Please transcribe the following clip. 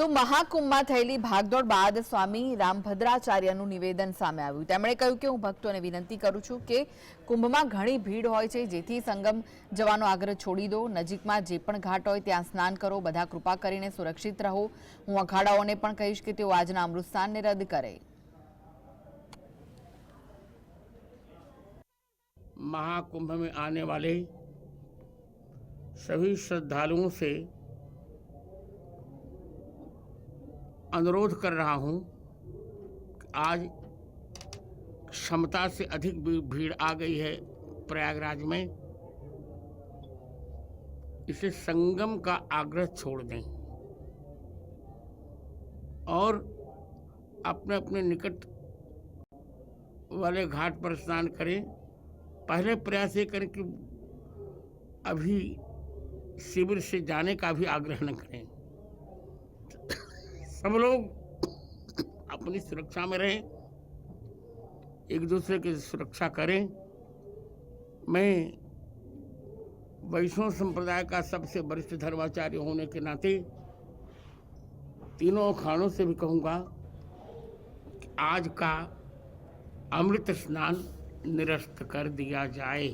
તો મહાકુંભમાં થયેલી ભાગદોડ બાદ સ્વામી રામભદ્રાચાર્યનું નિવેદન સામે આવ્યું તેમણે કહ્યું કે હું ભક્તોને વિનંતી કરું છું કે કુંભમાં ઘણી ભીડ હોય છે જેથી સંગમ જવાનો આગ્રહ છોડી દો નજીકમાં જે પણ ઘાટ હોય ત્યાં સ્નાન કરો બધા કૃપા કરીને સુરક્ષિત રહો હું અખાડાઓને પણ કહીશ કે તેઓ આજના અમૃતસ્થાનને રદ કરે महाकुंभ में आने वाले सभी श्रद्धालुओं से अनुरोध कर रहा हूँ आज क्षमता से अधिक भीड़ आ गई है प्रयागराज में। इसे संगम का आग्रह छोड़ दें और अपने अपने निकट वाले घाट पर स्नान करें। पहले प्रयास ये करें कि अभी शिविर से जाने का भी आग्रह न करें। सब लोग अपनी सुरक्षा में रहें, एक दूसरे की सुरक्षा करें। मैं वैष्णव संप्रदाय का सबसे वरिष्ठ धर्माचार्य होने के नाते तीनों अखाड़ों से भी कहूँगा आज का अमृत स्नान निरस्त कर दिया जाए।